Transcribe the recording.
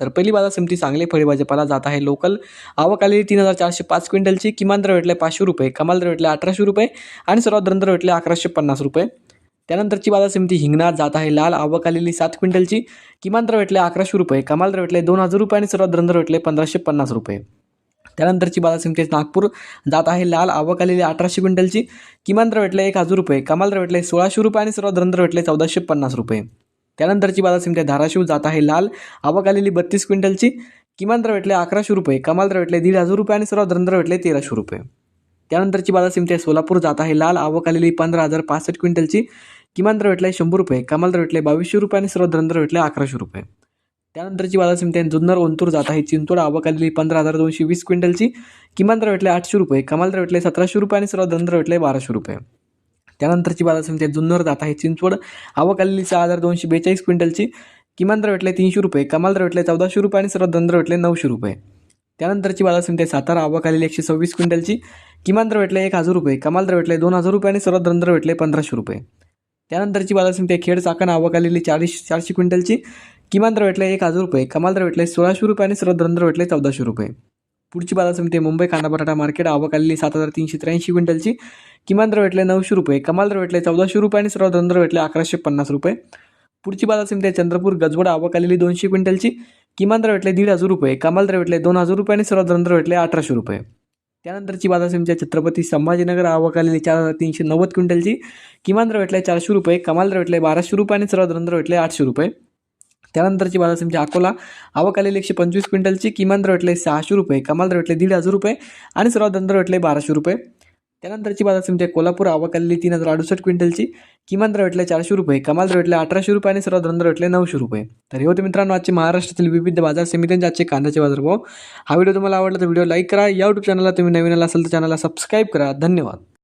तर पहिली बाजार समिती चांगली फळी भाजपाला जात आहे. लोकल आवक आलेली तीन हजार चारशे पाच क्विंटलची. किमान दर भेटले पाचशे रुपये. कमाल दर भेटले अठराशे रुपये आणि सर्वात दर दर भेटले अकराशे पन्नास रुपये. त्यानंतरची बाजार समिती हिंगणा जात आहे. लाल आवक आलेली सात क्विंटलची. किमान दर भेटले अकराशे रुपये. कमाल दर भेटले दोन हजार रुपये आणि सर्वात दर भेटले पंधराशे पन्नास रुपये. त्यानंतरची बाजार समिती नागपूर जात आहे. लाल आवक आलेली अठराशे क्विंटलची. किमान दर भेटले एक हजार रुपये. कमाल दर भेटले सोळाशे रुपये आणि सर्वात दर दर भेटले चौदाशे पन्नास रुपये. त्यानंतरची बाजार समिती धाराशिव जात आहे लाल. आवक आलेली बत्तीस क्विंटलची. किमान दर भेटले अकराशे रुपये. कमाल दर भेटले दीड हजार रुपये आणि सर्वात दर भेटले तेराशे रुपये. त्यानंतरची बाजार समिती आहे सोलापूर जात आहे लाल. आवक आलेली पंधरा हजार पासष्ट क्विंटलची. किमान दर भेटले शंभर रुपये. कमाल दर भेटले बावीसशे रुपये आणि सर्वात दर भेटले अकराशे रुपये. त्यानंतरची बाजार समिती आहे जुन्नर ओंतूर जात आहे चिंचोड आवक आलेली पंधरा हजार दोनशे वीस क्विंटलची. किमान दर भेटले आठशे रुपये. कमाल दर भेटले सतराशे रुपये आणि सर्वात दर भेटले बाराशे रुपये. त्यानंतरची बाजार समिती आहे जुन्नर दात आहे चिंचवड. आवक आलेली सहा हजार दोनशे बेचाळीस क्विंटलची. किमान दर भेटले तीनशे रुपये कमाल दर भेटले चौदाशे रुपये आणि सर्वात दर भेटले नऊशे रुपये. त्यानंतरची बाजार समिती आहे सातारा. आवक आलेली एकशे सव्वीस क्विंटलची. किमान दर भेटले एक हजार रुपये कमाल दर भेटले दोन हजार रुपये आणि सर्वात दर भेटले पंधराशे रुपये. त्यानंतरची बाजार समिती आहे खेड चाकण आवक आलेली चाळीस चारशे क्विंटलची. किमान दर भेटले एक हजार रुपये कमाल दर भेटले सोळाशे रुपये आणि सर्वात दर भेटले चौदाशे रुपये. पुढची बाजार समिती मुंबई कांदा बटाटा मार्केट आवक आलेली सात हजार तीनशे त्र्याऐंशी क्विंटलची. किमान दर भेटले नऊशे रुपये. कमाल दर भेटले चौदाशे रुपये आणि सर्वात दर भेटले अकराशे पन्नास रुपये. पुढची बाजार समिती चंद्रपूर गजवड आवक आलेली दोनशे क्विंटलची. किमान दर भेटले दीड हजार रुपये. कमाल दर भेटले दोन हजार रुपये आणि सर्वात दर भेटले अठराशे रुपये. त्यानंतरची बाजार समिती छत्रपती संभाजीनगर आवक आलेली चार हजार तीनशे नव्वद क्विंटलची. किमान दर भेटले चारशे रुपये. कमाल दर भेटले बाराशे रुपये आणि सर्वात दर भेटले आठशे रुपये. त्यानंतरची बाजार समिती अकोला. आवक आलेली एकशे पंचवीस क्विंटलची किमान दर भेटले सहाशे रुपये कमाल दर भेटले दीड हजार रुपये आणि सर्वात दर भेटले बाराशे रुपये. त्यानंतरची बाजार समिती आहे कोल्हापूर आवक आलेली तीन हजार अडुसष्ट क्विंटलची किमान दर भेटले चारशे रुपये कमाल दर भेटले अठराशे रुपये आणि सर्वात दर भेटले नऊशे रुपये. तर हे होते मित्रांनो आजचे महाराष्ट्रातील विविध बाजार समित्यांचे आजचे कांद्याचे बाजारभाव हा व्हिडिओ तुम्हाला आवडला तर व्हिडिओ लाईक करा. या यूट्यूब चॅनलला तुम्ही नवीन आला असेल तर चॅनलला सबस्क्राईब करा. धन्यवाद.